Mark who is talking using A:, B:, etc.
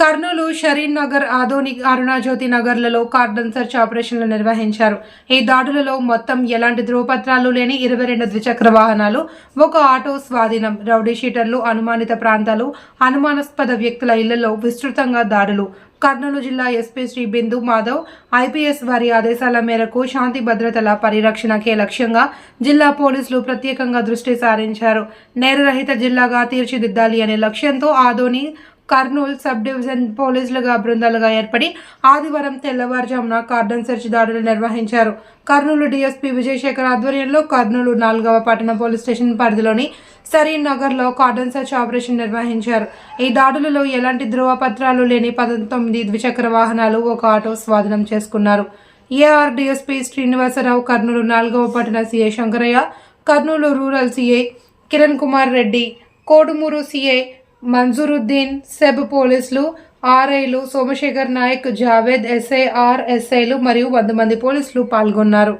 A: కర్నూలు షరీన్ నగర్ ఆదోని అరుణాజ్యోతి నగర్లలో cordon search ఆపరేషన్లు నిర్వహించారు. ఈ దాడులలో మొత్తం ఎలాంటి ధ్రువపత్రాలు లేని ఇరవై రెండు ద్విచక్ర వాహనాలు ఒక ఆటో స్వాధీనం రౌడీ షీటర్లు అనుమానిత ప్రాంతాలు అనుమానాస్పద వ్యక్తుల ఇళ్ళలో విస్తృతంగా దాడులు. కర్నూలు జిల్లా ఎస్పీ శ్రీ బిందు మాధవ్ ఐపీఎస్ వారి ఆదేశాల మేరకు శాంతి భద్రతల పరిరక్షణకే లక్ష్యంగా జిల్లా పోలీసులు ప్రత్యేకంగా దృష్టి సారించారు. నేరరహిత జిల్లాగా తీర్చిదిద్దాలి అనే లక్ష్యంతో ఆదోని కర్నూలు సబ్ డివిజన్ పోలీసులుగా బృందాలుగా ఏర్పడి ఆదివారం తెల్లవారుజామున కార్డన్ సెర్చ్ దాడులు నిర్వహించారు. కర్నూలు డీఎస్పీ విజయశేఖర్ ఆధ్వర్యంలో కర్నూలు నాలుగవ పట్టణ పోలీస్ స్టేషన్ పరిధిలోని సరీన్ నగర్లో కార్డన్ సెర్చ్ ఆపరేషన్ నిర్వహించారు. ఈ దాడులలో ఎలాంటి ధృవపత్రాలు లేని పంతొమ్మిది ద్విచక్ర వాహనాలు ఒక ఆటో స్వాధీనం చేసుకున్నారు. ఏఆర్ డిఎస్పీ శ్రీనివాసరావు కర్నూలు నాలుగవ పట్టణ CI Shankaraiah Kurnool rural CA Kiran Kumar Reddy Kodumuru CI Manjuruddin SEB పోలీసులు ఆర్ఐలు సోమశేఖర్ నాయక్ జావేద్ ఎస్ఐఆర్ ఎస్ఐలు మరియు వంద మంది పోలీసులు పాల్గొన్నారు.